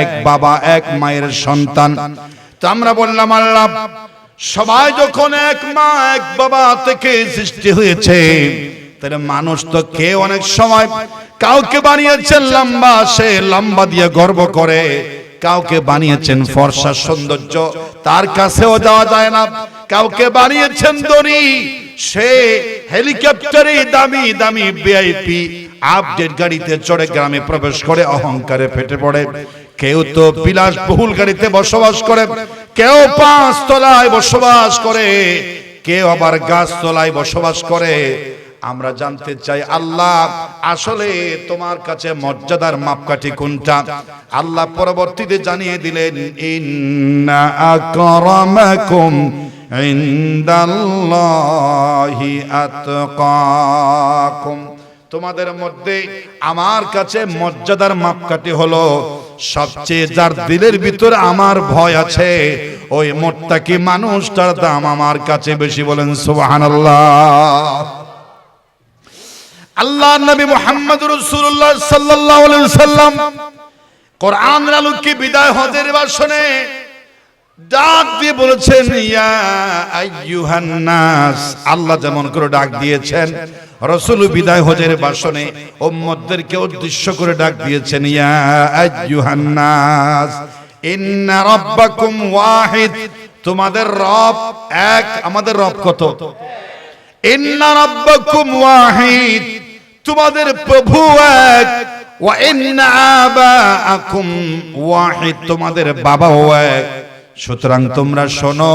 এক বাবা, এক মায়ের সন্তান। তো আমরা বললাম, আল্লাহ, সবাই যখন এক মা, এক বাবা থেকে সৃষ্টি হয়েছে, তাহলে মানুষ তো কে অনেক সময় কাউকে বানিয়েছেন লম্বা, সে লম্বা দিয়ে গর্ব করে। কাউকে বানিয়েছেন ফর্সা সৌন্দর্য, তার কাছেও যাওয়া যায় না। কাউকে বানিয়েছেন দড়ি, সে হেলিকপ্টারে দামি দামি ভিআইপি আপডেট গাড়িতে চড়ে গ্রামে প্রবেশ করে অহংকারে ফেটে পড়ে। কেউ তো বিলাস বহুল গাড়িতে বসবাস করে। কেউ পাঁচ তলায় বসবাস করে। কেউ আবার গাছ তলায় বসবাস করে। আমরা জানতে চাই আল্লাহ আসলে তোমার কাছে মর্যাদার মাপকাঠি কোনটা? আল্লাহ পরবর্তীতে জানিয়ে দিলেন ইন্না আকরামাকুম ইনদাল্লাহি আতকাকুম। তোমাদের মধ্যে আমার কাছে মর্যাদার মাপকাঠি হলো সবচেয়ে যার দিলের ভিতরে আমার ভয় আছে, ওই মোত্তাকি মানুষটার দাম আমার কাছে বেশি বলেন, সুবহানাল্লাহ। আল্লাহ নবী মুহাম্মদ রাসূলুল্লাহ সাল্লাল্লাহু আলাইহি সাল্লাম কোরআনের আলোকে বিদায় হজের ভাষণে ডাক দিয়ে বলেছেন, ইয়া আল্লাহ যেমন করে ডাক দিয়েছেন রাসূল বিদায় হজের ভাষণে উম্মতদেরকে উদ্দেশ্য করে ডাক দিয়েছেন, ইয়া আইয়ুহান নাস, ইন্না ওয়াহিদ। তোমাদের রব এক, আমাদের রব কত? ইন্না রাব্বাকুম ওয়াহিদ। তোমাদের প্রভু এক, ওয়া ইন্না আবাআকুম ওয়াহিদ। তোমাদের বাবাও এক। সুতরাং তোমরা শোনো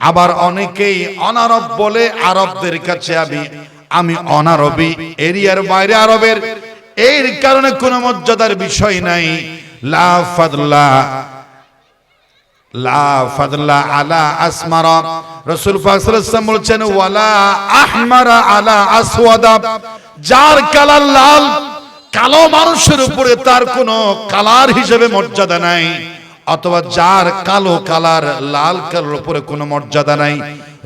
আবার অনেকেই অনারব বলে আরবদের কাছে আমি আমি অনারবি, এরিয়ার বাইরে আরবের। এর কারণে কোনো মর্যাদার বিষয় নাই। যার কালার লাল, কালো মানুষের উপরে তার কোনো কালার হিসেবে মর্যাদা নাই। অথবা যার কালো কালার লাল কালার উপরে কোনো মর্যাদা নাই।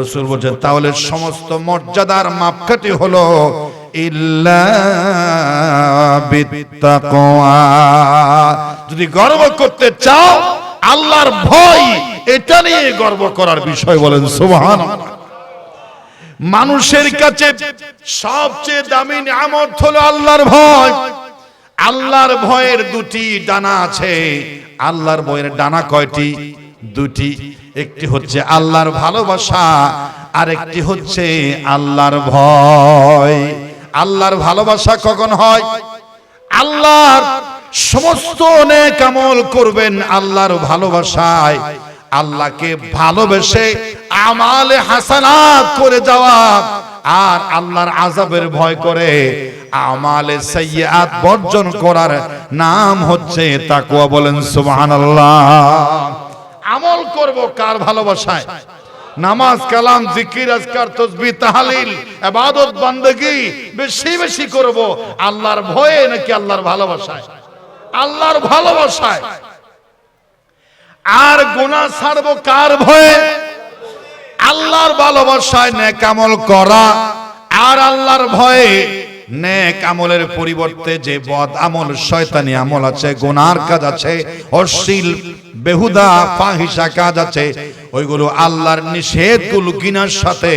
রসুল বলছেন তাহলে সমস্ত মর্যাদার মাপকাঠি হলো যদি গর্ব করতে চাও আল্লাহর ভয় এটা নিয়ে গর্ব করার বিষয় বলেন সুবহান মানুষের কাছে সবচেয়ে দামি নিয়ামত হলো আল্লাহর ভয়। আল্লাহর ভয়ের দুটি ডানা আছে। আল্লাহর ভয়ের ডানা কয়টি? দুটি। একটি হচ্ছে আল্লাহর ভালোবাসা আর একটি হচ্ছে আল্লাহর ভয়। আল্লাহর ভালোবাসা কখন হয়? আল্লাহর সমস্ত অনেক আমল করবেন আল্লাহর ভালোবাসায়। আল্লাহকে ভালোবেসে আমালে হাসানাত করে যাওয়া। আর আল্লাহর আজাবের ভয় করে আমালে সাইয়াত বর্জন করার নাম হচ্ছে তাকওয়া বলেন সুবহানাল্লাহ। আমল করব কার ভালোবাসায়? নামাজ, কালাম, জিকির, আজকার, তসবি, তাহালিল, ইবাদত, বান্দেগি বেশি বেশি করব। আল্লাহর ভয়ে নাকি আল্লাহর ভালোবাসায়? আল্লাহর ভালোবাসায়। আর গুনাহ ছাড়বো কার ভয়ে? আল্লাহর ভালোবাসায় নেক আমল করা আর আল্লাহর ভয়ে নেক আমলের পরিবর্তে যে বদ আমল শয়তানি আমল আছে, গুনার কাজ আছে, অশ্লীল, বেহুদা ফাহিসা কাজ আছে, ওইগুলো আল্লাহর নিষেধগুলো কিনার সাথে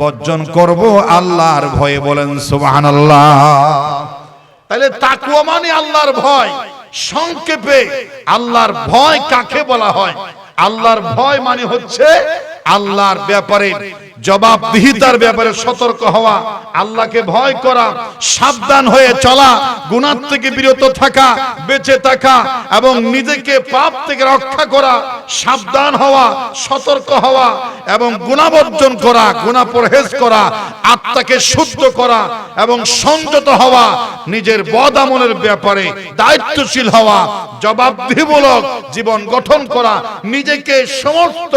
বর্জন করব, আল্লাহর ভয়ে বলেন সুবহানাল্লাহ। তাহলে তাকুয়া মানে আল্লাহর ভয়, সংক্ষেপে আল্লাহর ভয় কাকে বলা হয়? আল্লাহর ভয় মানে হচ্ছে আল্লাহর ব্যাপারে জবাবদিহিতার ব্যাপারে সতর্ক হওয়া, আল্লাহকে ভয় করা, সাবধান হয়ে চলা গুনার থেকে বিরত থাকা, বেঁচে থাকা এবং নিজেকে পাপ থেকে রক্ষা করা, সাবধান হওয়া, সতর্ক হওয়া এবং গুণাবর্জন করা গুণা পরহেজ করা, আত্মাকে শুদ্ধ করা এবং সংযত হওয়া, নিজের বদ আমলের ব্যাপারে দায়িত্বশীল হওয়া, জবাবদিহিমূলক জীবন গঠন করা, নিজেকে সমস্ত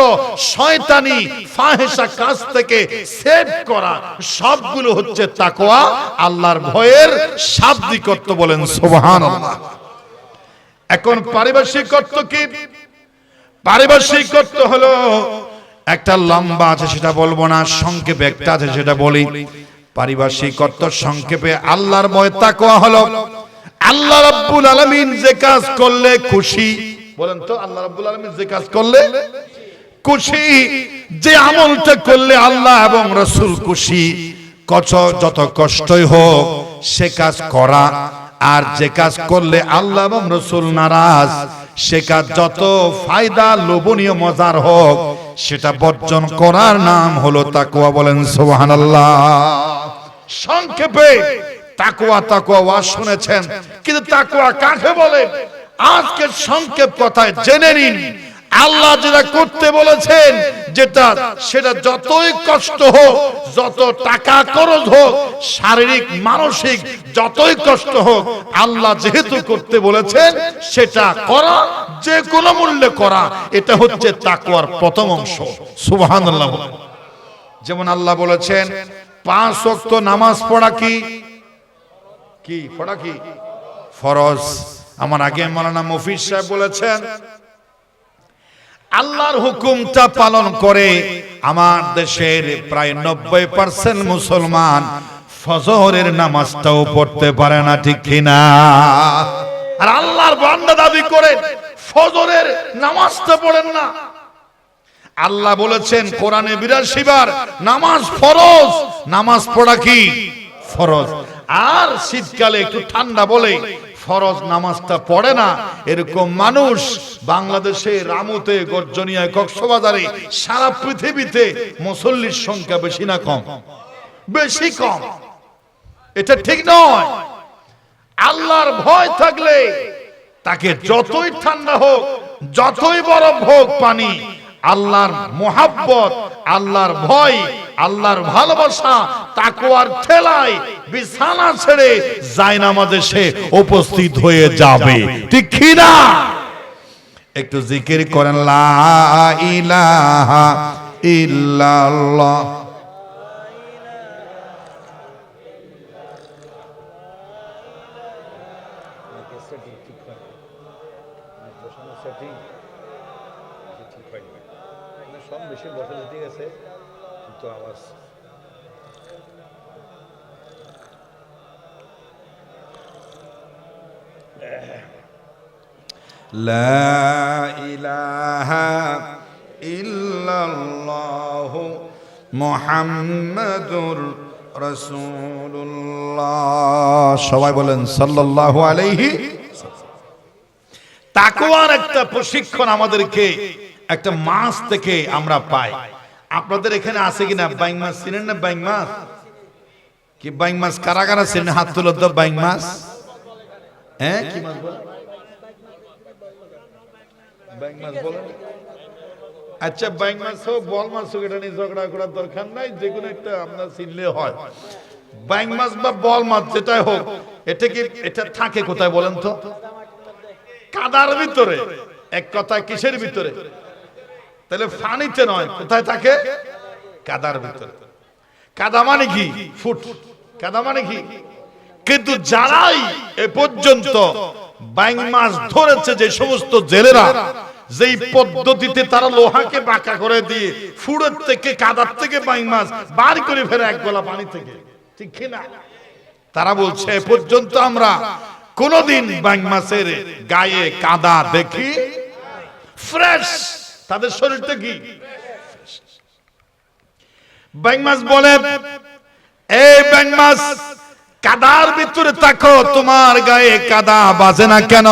শয়তানি ফাহেসা কাজ থেকে সেভ করা সবগুলো হচ্ছে তাকওয়া, আল্লাহর ভয়ের শাব্দিক অর্থ বলেন সুবহানাল্লাহ। এখন পারিপার্শ্বিক অর্থ কি? পারিপার্শ্বিক অর্থ হলো একটা লম্বা আছে সেটা বলব না, সংক্ষেপে একটা আছে সেটা বলি। পারিপার্শ্বিক অর্থ সংক্ষেপে আল্লাহর ভয়, তাকওয়া হলো আল্লাহ রাব্বুল আলামিন যে কাজ করলে খুশি। বলেন তো, আল্লাহ রাব্বুল আলামিন যে কাজ করলে খুশি, যে আমলটা করলে আল্লাহ এবং রসুল খুশি, কত যত কষ্টই হোক, সে কাজ করা, আর যে কাজ করলে আল্লাহ এবং রসুল নারাজ, সে কাজ যত ফায়দা লোভনীয় মজার হোক, সেটা বর্জন করার নাম হলো তাকুয়া বলেন সুবহানাল্লাহ। সংক্ষেপে তাকুয়া তাকুয়া ওয়াজ শুনেছেন, কিন্তু তাকুয়া কাকে বলে? আজকে সংক্ষেপ কথায় জেনে নিন আল্লাহ যেটা করতে বলেছেন, যেটা সেটা যতই কষ্ট হোক, যত টাকা খরচ হোক, শারীরিক, মানসিক, যতই কষ্ট হোক, আল্লাহ যেহেতু করতে বলেছেন, সেটা করা যে কোনো মূল্যে করা, এটা হচ্ছে তাকুয়ার প্রথম অংশ। সুবহানাল্লাহ। যেমন আল্লাহ বলেছেন, পাঁচ ওয়াক্ত নামাজ পড়া কি? কি, পড়া কি? ফরজ। আমার আগে মালানা মফিজ সাহেব বলেছেন আল্লাহর হুকুমটা পালন করে আমার দেশের প্রায় নব্বই পার্সেন্ট মুসলমান ফজরের নামাজটাও পড়তে পারে না, ঠিক কিনা? আর আল্লাহর বান্দা দাবি করে ফজরের নামাজটা পড়েন না। আল্লাহ বলেছেন, কোরআনে বিরাশি বার, নামাজ ফরজ, নামাজ পড়া কি? ফরজ। আর শীতকালে একটু ঠান্ডা বলে ফরজ নামাজটা পড়ে না। এরকম মানুষ বাংলাদেশে রামুতে, গর্জনিয়ায়, কক্সবাজারে, সারা পৃথিবীতে মুসল্লির সংখ্যা বেশি না কম? বেশি কম। এটা ঠিক নয়। আল্লাহর ভয় থাকলে তাকে যতই ঠান্ডা হোক, যতই বরফ হোক, পানি, আল্লাহর মোহাব্বত, আল্লাহর ভয় আল্লাহর ভালোবাসা তাকুয়ার ঠেলায় বিছানা ছেড়ে জায়নামাজে সে উপস্থিত হয়ে যাবে। ঠিক না একটু জিকির করেন, লা ইলাহা বসানো ঠিক আছে। কিন্তু আওয়াজ لا إله إلا الله محمد رسول الله সবাই বলেন সাল্লাল্লাহু আলাইহি তাকওয়ার একটা প্রশিক্ষণ আমাদেরকে একটা মাস থেকে আমরা পাই আপনাদের এখানে আছে কিনা? বাইং মাছ চিনেন না বাইং মাছ? কি বাইং মাছ? কারা কারা চিনেন হাত তুলো তো বাইং মাছ? হ্যাঁ? কি মাছ বলে? ব্যাং মাছ বলেন আচ্ছা ব্যাং মাছ হোক, বল মাছ হোক, এটা নিয়ে ঝগড়া করার দরকার নাই, যে কোনো একটা আপনার চিনলে হয়। বাইং মাছ বা বল মাছ, যেটাই হোক, এটা কি, এটা থাকে কোথায় বলেন তো? কাদার ভিতরে। এক কথা, কিসের ভিতরে? তাহলে ফানিতে নয়, কোথায় থাকে? কাদার ভিতরে। কাদা মানে কি? ফুট। কাদা মানে কি? কিন্তু যারাই এ পর্যন্ত বাইং মাছ ধরেছে, যে সমস্ত জেলেরা, যেই পদ্ধতিতে তারা লোহাকে বাঁকা করে দিয়ে ফুড়ের থেকে, কাদার থেকে বাইং মাছ বার করে ফেলে এক গলা পানি থেকে। ঠিক কিনা তারা বলছে, এ পর্যন্ত আমরা কোনদিন বাইং মাছের গায়ে কাদা দেখি ফ্রেশ তাদের শরীরটা কি? ব্যাং মাছ বলে, এই ব্যাং মাছ, কাদার ভিতরে থাকো, তোমার গায়ে কাদা বাজে না কেন?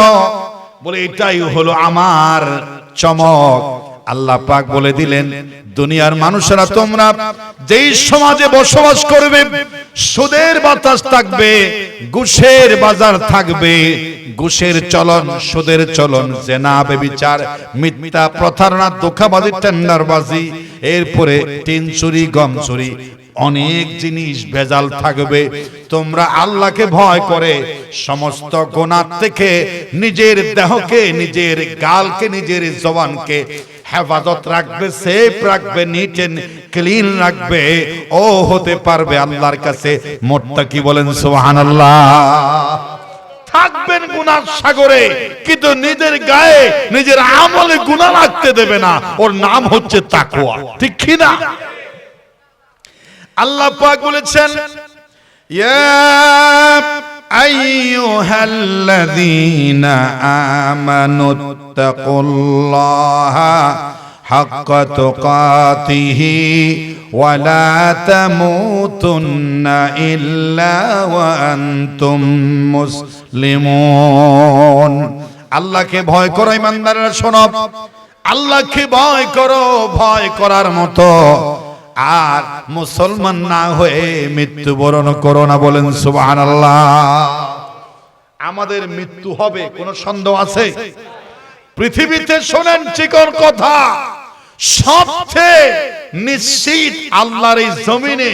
বলে, এটাই হলো আমার চমক। আল্লাহ পাক বলে দিলেন, দুনিয়ার মানুষেরা তোমরা যেই সমাজে বসবাস করবে, সুদের বাতাস থাকবে, ঘুষের বাজার থাকবে, ঘুষের চলন, সুদের চলন, জেনা, বেবিচার, মিথ্যা প্রতারণা ধোকাবাজি, টেন্ডারবাজি, এরপরে টিন চুরি, গম চুরি, অনেক জিনিস ভেজাল থাকবে। তোমরা আল্লাহকে ভয় করে, সমস্ত গোনার থেকে নিজের দেহকে, নিজের গালকে, নিজের জবানকে হেফাজত রাখবে সেফ রাখবে নিট এন্ড ক্লিন রাখবে। ও হতে পারবে আল্লাহর কাছে। মোটটা কি বলেন, সুবহানাল্লাহ? থাকবেন গুনার সাগরে, কিন্তু নিজের গায়ে, নিজের আমলে গুনাহ রাখতে দেবে না। ওর নাম হচ্ছে তাকওয়া। ঠিক কি না? আল্লাহ পাক বলেছেন, ইয়া আইয়ুহাল্লাযীনা আমানু তাকুল্লাহা হাক্কা তুকাতিহি ওয়া লা তামুতুন্না ইল্লা ওয়া আনতুম মুসলিমুন আল্লাহকে ভয় করো, ইমানদাররা শোনো। আল্লাহকে ভয় করো, ভয় করার মতো। আর মুসলমান না হয়ে মৃত্যুবরণ করো না বলেন সুবাহান আমাদের মৃত্যু হবে, কোন সন্দেহ আছে? পৃথিবীতে শোনেন চিকন কথা। সবচেয়ে নিশ্চিত আল্লাহর এই জমিনে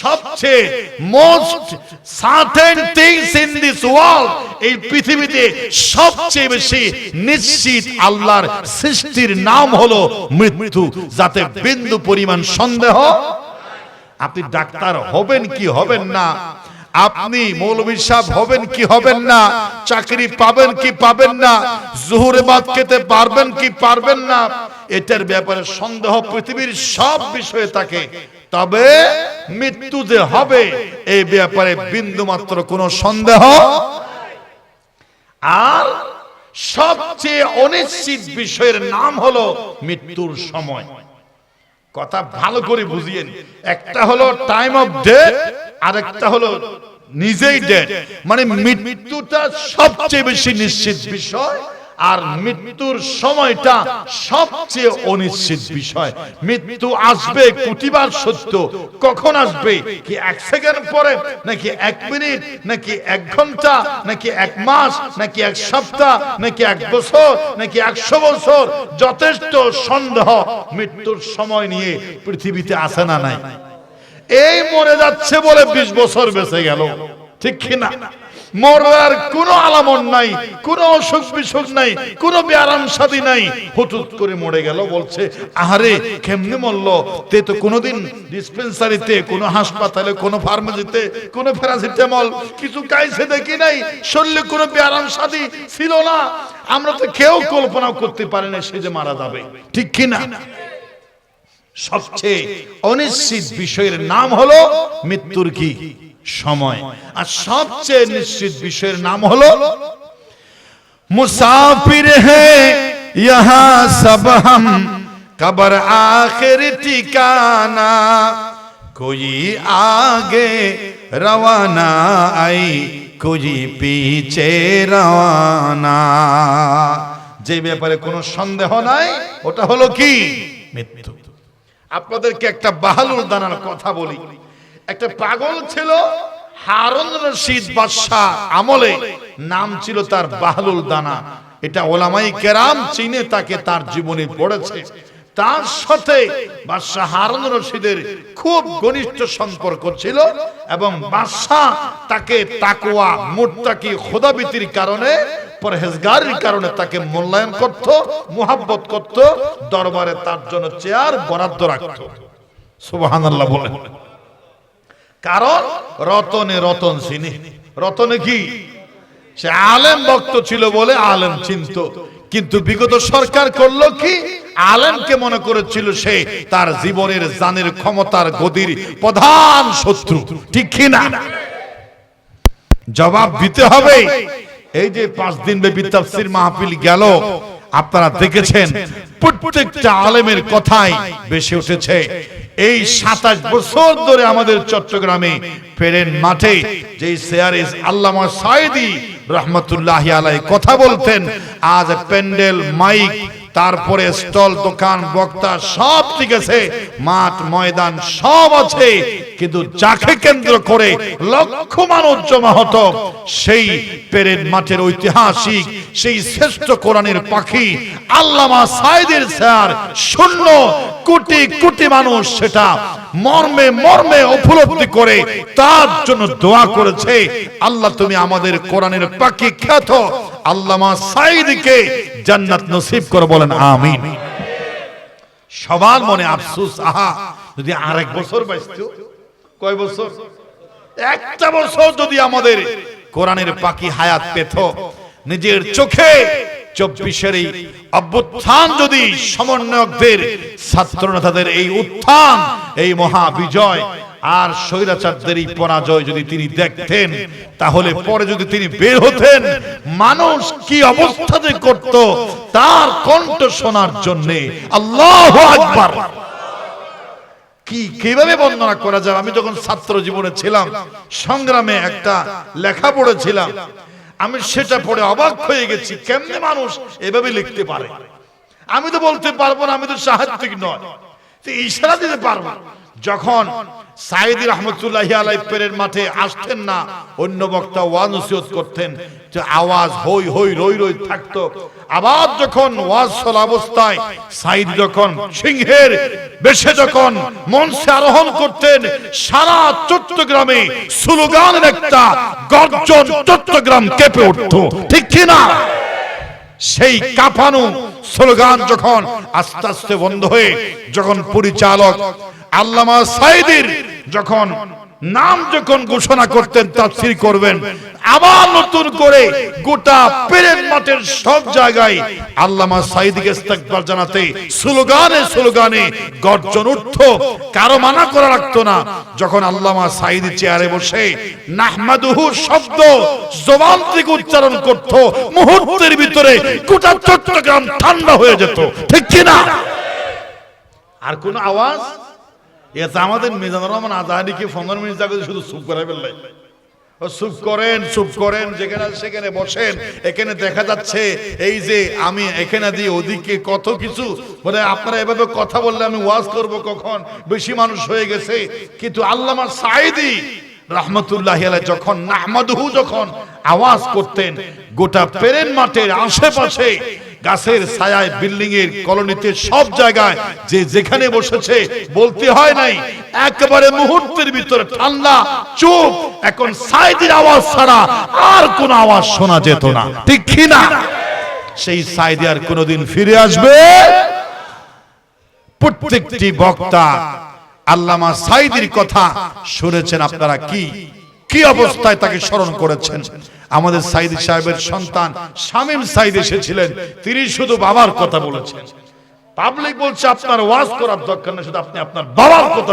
সবচেয়ে most certain things in this world এই পৃথিবীতে সবচেয়ে বেশি নিশ্চিত আল্লাহর সৃষ্টির নাম হলো মৃত্যু, যাতে বিন্দু পরিমাণ সন্দেহ। আপনি ডাক্তার হবেন কি হবেন না? আপনি মৌলবী সাহেব হবেন কি হবেন না? চাকরি পাবেন কি পাবেন না? জোহরে বাদ খেতে পারবেন কি পারবেন না? এটার ব্যাপারে সন্দেহ পৃথিবীর সব বিষয়ে থাকে। তবে মৃত্যু যে হবে, এই ব্যাপারে বিন্দু মাত্র কোনো সন্দেহ আর সবচেয়ে অনিশ্চিত বিষয়ের নাম হলো মৃত্যুর সময়। কথা ভালো করে বুঝিয়েন। একটা হলো টাইম অফ ডেথ আর একটা হলো নিজেই ডেথ মানে মৃত্যুটা সবচেয়ে বেশি নিশ্চিত বিষয় আর মৃত্যুর সময়টা সবচেয়ে অনিশ্চিত বিষয়। মৃত্যু আসবে, কোটিবার সত্য। কখন আসবে? কি এক সেকেন্ড পরে, নাকি এক মিনিট, নাকি এক ঘণ্টা, নাকি এক মাস, নাকি এক সপ্তাহ, নাকি এক বছর, নাকি একশো বছর? যথেষ্ট সন্দেহ মৃত্যুর সময় নিয়ে পৃথিবীতে আসে না নাই। এই মরে যাচ্ছে বলে বিশ বছর বেঁচে গেল। ঠিক কিনা? মরার কোন আলামত নাই, কোন অসুখ বিসুখ নাই, কোন ব্যারাম সাদী নাই। হুটুট করে মরে গেল, বলছে, আহারে, কেমনে মরল? তে তো কোনোদিন ডিসপেন্সারিতে, কোন হাসপাতালে, কোন ফার্মেসিতে, কোন প্যারাসিটামল কিছু কাইছে দেখি নাই। শরীরে কোনো ব্যারাম সাদী ছিল না। আমরা তো কেউ কল্পনা করতে পারি না সে যে মারা যাবে। ঠিক কিনা সবচেয়ে অনিশ্চিত বিষয়ের নাম হলো মৃত্যুর কি সময়। আর সবচেয়ে নিশ্চিত বিষয়ের নাম হলো মুসাফির হে ইহা সব হম কবর আখের ঠিকানা কই আগে রওয়ানা আই কই পিছে রওয়ানা। যে ব্যাপারে কোনো সন্দেহ নাই ওটা হলো কি? মৃত্যু। আপনাদেরকে একটা বাহালুর দানার কথা বলি। একটা পাগল ছিল, হারুন রশিদ বাদশাহ আমলে। নাম ছিল তার বাহলুল দানা। এটা ওলামাই কেরাম চিনে তাকে তার জীবনে পড়েছে। তার সাথে বাদশাহ হারুন রশিদের খুব ঘনিষ্ঠ সম্পর্ক ছিল এবং বাদশাহ তাকে তাকুয়া মুত্তাকি, খোদাবিতির কারণে, পরহেজগারির কারণে তাকে মূল্যায়ন করত, মোহাব্বত করত, দরবারে তার জন্য চেয়ার বরাদ্দ রাখত। সুবহানাল্লাহ বলেন। কারণ রতনে রতন চিনি। রতনে কি? সে আলেম ভক্ত ছিল বলে আলেম চিন্ত। কিন্তু বিগত সরকার করল কি? আলেমকে মনে করেছিল সে তার জীবনের জানের ক্ষমতার গদির প্রধান শত্রু। ঠিক কি না? জবাব দিতে হবে। এই যে পাঁচ দিন ব্যাপী তাফসির মাহফিল গেল আপনারা দেখেছেন প্রত্যেকটা আলেমের কথাই বেশি উঠেছে। এই সাতাশ বছর ধরে আমাদের চট্টগ্রামে ফেরেন মাঠে যে সেয়ারিস আল্লামা সাইদি রহমতুল্লাহ আলাই কথা বলতেন আজ প্যান্ডেল মাইক তারপরে স্টল, দোকান, বক্তা, সব ঠিক আছে। মাঠ, ময়দান, সব আছে। কিন্তু যাকে কেন্দ্র করে লক্ষ মানুষ জমা হতো, সেই পেরেড মাঠের ঐতিহাসিক, সেই শ্রেষ্ঠ কোরআনের পাখি আল্লামা সাইদের স্যার, শূন্য কোটি কোটি মানুষ সেটা মর্মে মর্মে উপলব্ধি করে তার জন্য দোয়া করেছে, আল্লাহ তুমি আমাদের কোরআনের পাখি খ্যাত। আল্লামা সাইদকে জান্নাত নসিব করে বলেন আমিন। সবার মনে আফসোস, আহা, যদি আরেক বছর বাঁচত, কয় বছর? একটা বছর যদি আমাদের কোরআনের পাখি হায়াত পেত, নিজের চোখে চব্বিশের এই অভ্যুত্থান যদি সমন্বয়কদের ছাত্র নেতাদের এই উত্থান, এই মহা বিজয় আর স্বৈরাচারদের এই পরাজয় যদি তিনি দেখতেন, তাহলে পরে যদি তিনি বের হতেন, মানুষ কি অবস্থাতে করত, তার কণ্ঠ শোনার জন্য। আল্লাহ আকবার। কি, কীভাবে বর্ণনা করা যায়? আমি যখন ছাত্র জীবনে ছিলাম, সংগ্রামে একটা লেখা পড়েছিলাম। আমি সেটা পড়ে অবাক হয়ে গেছি, কেমনে মানুষ এভাবে লিখতে পারে? আমি তো বলতে পারব না, আমি তো সাহিত্যিক নয়। ইশারা দিতে পারব। যখন সাইদি রহমতুল্লাহ আলাই পেরের মাঠে আসতেন না, অন্য বক্তা ওয়াজ নসিহত করতেন, যে আওয়াজ হই হই, রই রই থাকতো। আবার যখন ওয়াজ চলা অবস্থায় সাইদ যখন সিংহের বেশে যখন মঞ্চে আরোহণ করতেন, সারা চট্টগ্রামে স্লোগানের একটা, গর্জন চট্টগ্রাম কেঁপে উঠতো। ঠিক কিনা সেই কাঁপানো স্লোগান যখন আস্তে আস্তে বন্ধ হয়ে যখন পরিচালক আল্লামা সাইদির যখন নাম যখন ঘোষণা করতেন, তাফসীর করবেন। আবার নতুন করে গোটা পেরেন মাঠের সব জায়গায় আল্লামা সাইদিকে ইস্তেকবার জানাতে, স্লোগানে স্লোগানে গর্জন উঠত। কারও মানা করা রাখতো না। যখন আল্লামা সাইদি চেয়ারে বসে নাহমাদুহু শব্দ জবান থেকে উচ্চারণ করত, মুহূর্তের ভিতরে গোটা চট্টগ্রাম ঠান্ডা হয়ে যেত। ঠিক কিনা? আর কোন আওয়াজ? এটা আমাদের মিজানুর রহমান আজাহারিকে পনেরো মিনিট আগে শুধু চুপ করে ফেললে? ও চুপ করেন চুপ করেন, যেখানে সেখানে বসেন, এখানে দেখা যাচ্ছে এই যে আমি এখানে দিয়ে ওদিকে কত কিছু। বলে আপনারা এভাবে কথা বললে আমি ওয়াজ করব কখন? বেশি মানুষ হয়ে গেছে। কিন্তু আল্লামা সাইদি রহমতুল্লাহ যখন নাহমাদহু যখন আওয়াজ করতেন, গোটা পেরেন মাঠের আশেপাশে গাছের ছায়ায় বিল্ডিং এর কলোনিতে সব জায়গায় যে যেখানে বসেছে বলতে হয় নাই। একেবারে মুহূর্তের ভিতরে ঠান্ডা চুপ এখন সাইদির আওয়াজ ছাড়া আর কোন আওয়াজ শোনা যেত না। ঠিক না? সেই সাইদি আর কোনোদিন ফিরে আসবে? প্রত্যেকটি বক্তা আল্লামা সাইদির কথা শুনেছেন। আপনারা কি কি অবস্থায় তাকে স্মরণ করেছেন? আমাদের সাইদ সাহেবের সন্তান শামীম সাইদ এসেছিলেন। তিনি শুধু বাবার কথা বলেছেন। পাবলিক বলছে আপনার ওয়াজ করার দরকার না শুধু আপনি আপনার বাবার কথা